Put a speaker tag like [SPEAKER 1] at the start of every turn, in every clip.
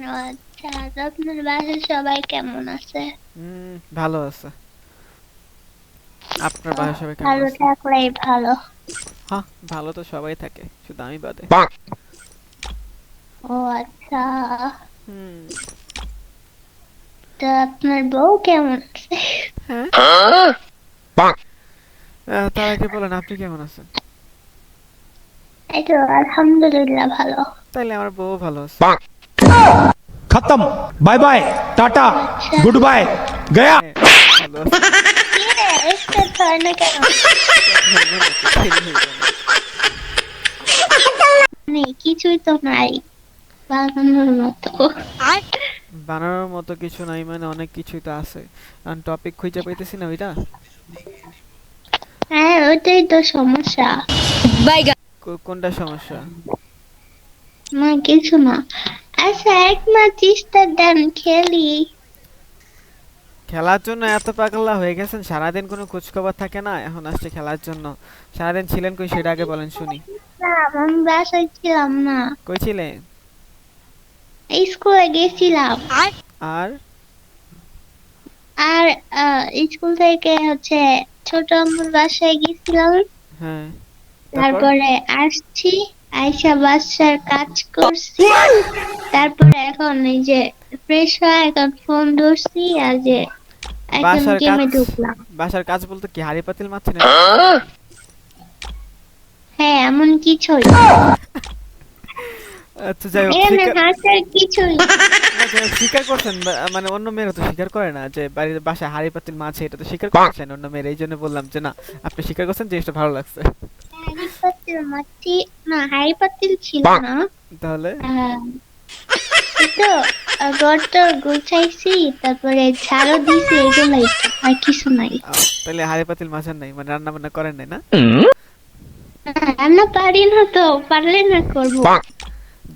[SPEAKER 1] আচ্ছা আপনার বাসায় সবাই কেমন আছে?
[SPEAKER 2] হুম ভালো আছে। আপনার বাসায় সবাই কেমন
[SPEAKER 1] ভালো থাকলেই ভালো।
[SPEAKER 2] হ্যাঁ ভালো তো সবাই থাকে শুধু আমি বাদে।
[SPEAKER 1] ও আচ্ছা।
[SPEAKER 2] হুম।
[SPEAKER 1] তো আপনার বউ কেমন আছে?
[SPEAKER 2] হ্যাঁ? তার আগে বলেন আপনি কেমন আছেন?
[SPEAKER 1] এই তো আলহামদুলিল্লাহ ভালো।
[SPEAKER 2] তাইলে আমার বউ ভালো আছে।
[SPEAKER 3] खत्म। Bye bye tata good bye गया
[SPEAKER 1] মানে কিছুই তো নাই বানানোর মতো।
[SPEAKER 2] বানানোর মতো কিছু নাই মানে অনেক কিছুই তো আছে। কারণ টপিক খুঁজে পাইতেছি না ওইটা?
[SPEAKER 1] হ্যাঁ ওইটাই তো সমস্যা।
[SPEAKER 2] বাই কোনটা সমস্যা?
[SPEAKER 1] না কিছু না। আচ্ছা দেন খেলি।
[SPEAKER 2] খেলার জন্য এত পাগলা হয়ে গেছেন সারাদিন কোনো খোঁজ খবর থাকে না এখন আসছে খেলার জন্য। সারাদিন ছিলেন কই সেটা আগে বলেন শুনি।
[SPEAKER 1] আমি বাসায় ছিলাম না।
[SPEAKER 2] কই ছিলেন?
[SPEAKER 1] স্কুলে গেছিলাম।
[SPEAKER 2] আর?
[SPEAKER 1] আর? আহ, স্কুল থেকে হচ্ছে ছোট আম্মুর বাসায় গেছিলাম।
[SPEAKER 2] হ্যাঁ। তারপরে
[SPEAKER 1] আসছি। আইসা বাসার কাজ করছি। তারপরে এখন এই যে ফ্রেশ হয়ে এখন ফোন ধরছি আর যে এখন
[SPEAKER 2] বাসার
[SPEAKER 1] গেমে ঢুকলাম।
[SPEAKER 2] বাসার কাজ বলতে কি হাড়ি পাতিল মারছেন
[SPEAKER 1] হ্যাঁ এমন কিছুই।
[SPEAKER 2] আচ্ছা যাই হোক
[SPEAKER 1] কিছুই।
[SPEAKER 2] না, স্বীকার করছেন বা- মানে অন্য মেয়েরা তো স্বীকার করে না যে বাড়ির বাসায় হাড়ি পাতিল মাছ এটা তো স্বীকার করছেন অন্য মেয়েরা। এই জন্য বললাম যে না আপনি স্বীকার করছেন জিনিসটা ভালো লাগছে।
[SPEAKER 1] পাতিল না পাতিল ছিল না।
[SPEAKER 2] তাহলে?
[SPEAKER 1] তো গুছাইছি তারপরে দিছি এগুলাই আর কিছু নাই।
[SPEAKER 2] তাহলে হাড়ি পাতিল মাছের নাই মানে রান্না বান্না করেন নাই না?
[SPEAKER 1] রান্না পারি না তো পারলে না করব।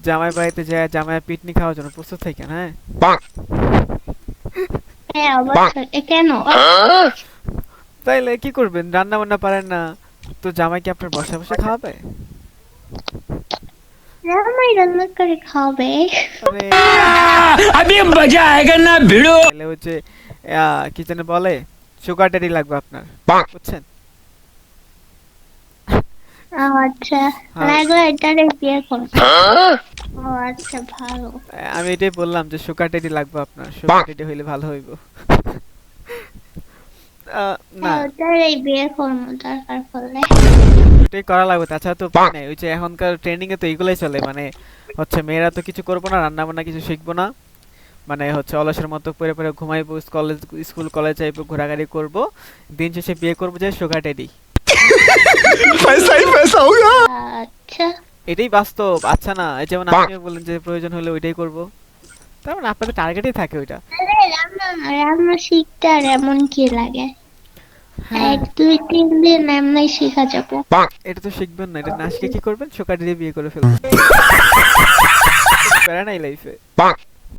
[SPEAKER 2] জামাই বাড়িতে যায় জামাই পিটনি খাওয়ার জন্য প্রস্তুত থাকেন হ্যাঁ?
[SPEAKER 1] হ্যাঁ অবশ্যই। কেন?
[SPEAKER 2] তাইলে কি করবেন? রান্না বান্না পারেন না? তো জামাই কি আপনার বসে বসে খাওয়াবে?
[SPEAKER 1] জামাই রান্না করে
[SPEAKER 3] আমি মজা আয়েগা না ভিড়ো।
[SPEAKER 2] তাহলে হচ্ছে কি যেন বলে সুগার ড্যাডি লাগবে আপনার। বুঝছেন? হ্যাঁ।
[SPEAKER 1] হ্যাঁ?
[SPEAKER 2] আমি এটাই বললাম যে সুগার ড্যাডি লাগবে আপনার। সুগার ড্যাডি হইলে ভালো হইব। করা লাগবে তাছাড়া তো মানে ওই যে এখনকার ট্রেন্ডিং এ তো এইগুলাই চলে মানে হচ্ছে মেয়েরা তো কিছু করব না রান্না বান্না কিছু শিখব না। মানে হচ্ছে অলসের মতো পরে পরে ঘুমাইবো কলেজ স্কুল কলেজ যাইবো ঘোরাঘুরি করব দিন শেষে বিয়ে করব যে সুগার ড্যাডি
[SPEAKER 1] আচ্ছা।
[SPEAKER 2] এটাই বাস্তব আচ্ছা না যেমন আপনি বললেন যে প্রয়োজন হলে ওইটাই করব। তার মানে আপনাদের টার্গেটই থাকে ওইটা।
[SPEAKER 1] রান্না শিখতে আর এমন কি লাগে? এক দুই তিন দিন এমনি শিখা যাব।
[SPEAKER 2] এটা তো শিখবেন না এটা নাচকে কি করবেন? সকালে বিয়ে করে ফেলবেন। প্যারা নাই লাইফে